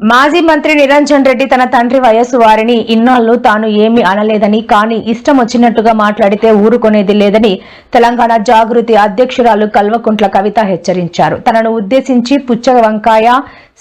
మాజీ మంత్రి నిరంజన్ రెడ్డి తన తండ్రి వయస్సు వారిని ఇన్నాళ్ళు తాను ఏమీ అనలేదని కానీ ఇష్టం వచ్చినట్టుగా మాట్లాడితే ఊరుకునేది లేదని తెలంగాణ జాగృతి అధ్యక్షురాలు కల్వకుంట్ల కవిత హెచ్చరించారు. తనను ఉద్దేశించి పుచ్చ వంకాయ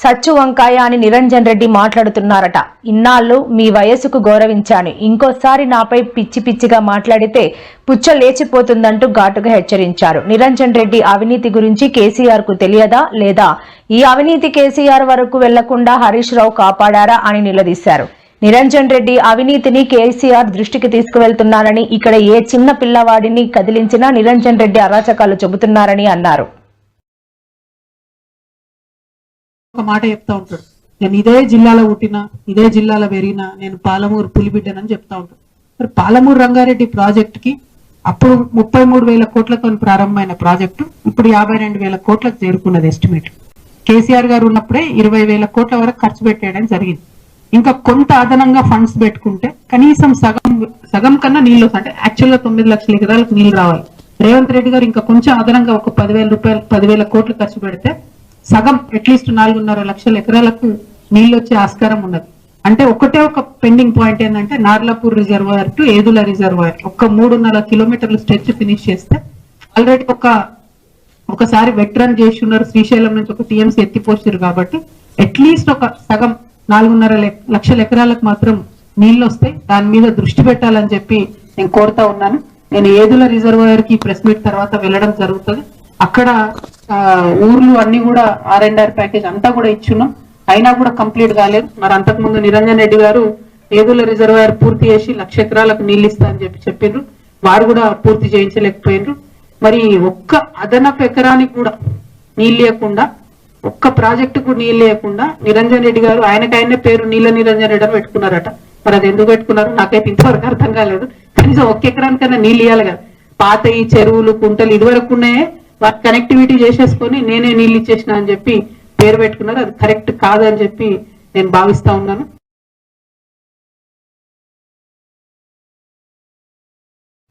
సచ్చు వంకాయ అని నిరంజన్ రెడ్డి మాట్లాడుతున్నారట. ఇన్నాళ్ళు మీ వయసుకు గౌరవించాను. ఇంకోసారి నాపై పిచ్చి పిచ్చిగా మాట్లాడితే పుచ్చ లేచిపోతుందంటూ ఘాటుగా హెచ్చరించారు. నిరంజన్ రెడ్డి అవినీతి గురించి కేసీఆర్కు తెలియదా లేదా? ఈ అవినీతి కేసీఆర్ వరకు వెళ్ళకుండా హరీష్ రావు కాపాడారా అని నిలదీశారు. నిరంజన్ రెడ్డి అవినీతిని కేసీఆర్ దృష్టికి తీసుకువెళ్తున్నారని ఇక్కడ ఏ చిన్న పిల్లవాడిని కదిలించినా నిరంజన్ రెడ్డి అరాచకాలు చెబుతున్నారని అన్నారు. ఒక మాట చెప్తా ఉంటాడు. నేను ఇదే జిల్లాలో పుట్టిన ఇదే జిల్లాలో పెరిగిన నేను పాలమూరు పులిబిడ్డనని చెప్తా ఉంటాడు. మరి పాలమూరు రంగారెడ్డి ప్రాజెక్ట్కి అప్పుడు ముప్పై మూడు వేల కోట్లతో ప్రారంభమైన ప్రాజెక్టు ఇప్పుడు యాభై రెండు వేల కోట్లకు చేరుకున్నది ఎస్టిమేట్ కేసీఆర్ గారు ఉన్నప్పుడే ఇరవై వేల కోట్ల వరకు ఖర్చు పెట్టేయడం జరిగింది. ఇంకా కొంత అదనంగా ఫండ్స్ పెట్టుకుంటే కనీసం సగం సగం కన్నా నీళ్ళు అంటే యాక్చువల్గా తొమ్మిది లక్షల ఎకరాలకు నీళ్ళు రావాలి. రేవంత్ రెడ్డి గారు ఇంకా కొంచెం అదనంగా ఒక పదివేల రూపాయలు పదివేల కోట్లు ఖర్చు పెడితే సగం అట్లీస్ట్ నాలుగున్నర లక్షల ఎకరాలకు నీళ్ళు వచ్చే ఆస్కారం ఉన్నది. అంటే ఒకటే ఒక పెండింగ్ పాయింట్ ఏంటంటే Narlapur reservoir to Yedula reservoir. ఒక మూడున్నర కిలోమీటర్ల స్ట్రెచ్ ఫినిష్ చేస్తే ఆల్రెడీ ఒక ఒకసారి వెట్రన్ చేసి ఉన్నారు శ్రీశైలం నుంచి ఒక టీఎంసీ ఎత్తిపోసారు కాబట్టి అట్లీస్ట్ ఒక సగం నాలుగున్నర లక్షల ఎకరాలకు మాత్రం నీళ్ళు వస్తాయి దాని మీద దృష్టి పెట్టాలని చెప్పి నేను కోరుతా ఉన్నాను. నేను ఏదుల రిజర్వాయర్కి ప్రెస్ మీట్ తర్వాత వెళ్ళడం జరుగుతుంది. అక్కడ ఆ, ఊర్లు అన్ని కూడా ఆర్ అండ్ ఆర్ ప్యాకేజ్ అంతా కూడా ఇచ్చున్నాం. అయినా కూడా కంప్లీట్ కాలేదు. మరి అంతకుముందు నిరంజన్ రెడ్డి గారు ఏదుల రిజర్వాయర్ పూర్తి చేసి లక్ష ఎకరాలకు నీళ్ళు ఇస్తా అని చెప్పి చెప్పిండ్రు వారు కూడా పూర్తి చేయించలేకపోయినరు మరి ఒక్క అదనపు ఎకరానికి కూడా నీళ్ళు లేకుండా ఒక్క ప్రాజెక్టుకు నీళ్ళు లేకుండా నిరంజన్ రెడ్డి గారు ఆయనకైనా పేరు నీళ్ళ నిరంజన్ రెడ్డి అని పెట్టుకున్నారట. మరి అది ఎందుకు పెట్టుకున్నారు? నాకైతే ఇంతవరకు అర్థం కాలేదు. కనీసం ఒక్క ఎకరానికైనా నీళ్ళు ఇవ్వాలి కదా. పాత ఈ చెరువులు కుంటలు ఇదివరకు ఉన్నాయే. వాటి కనెక్టివిటీ చేసేసుకొని నేనే నీళ్ళు ఇచ్చేసిన అని చెప్పి పేరు పెట్టుకున్నారు. అది కరెక్ట్ కాదని చెప్పి నేను భావిస్తా ఉన్నాను.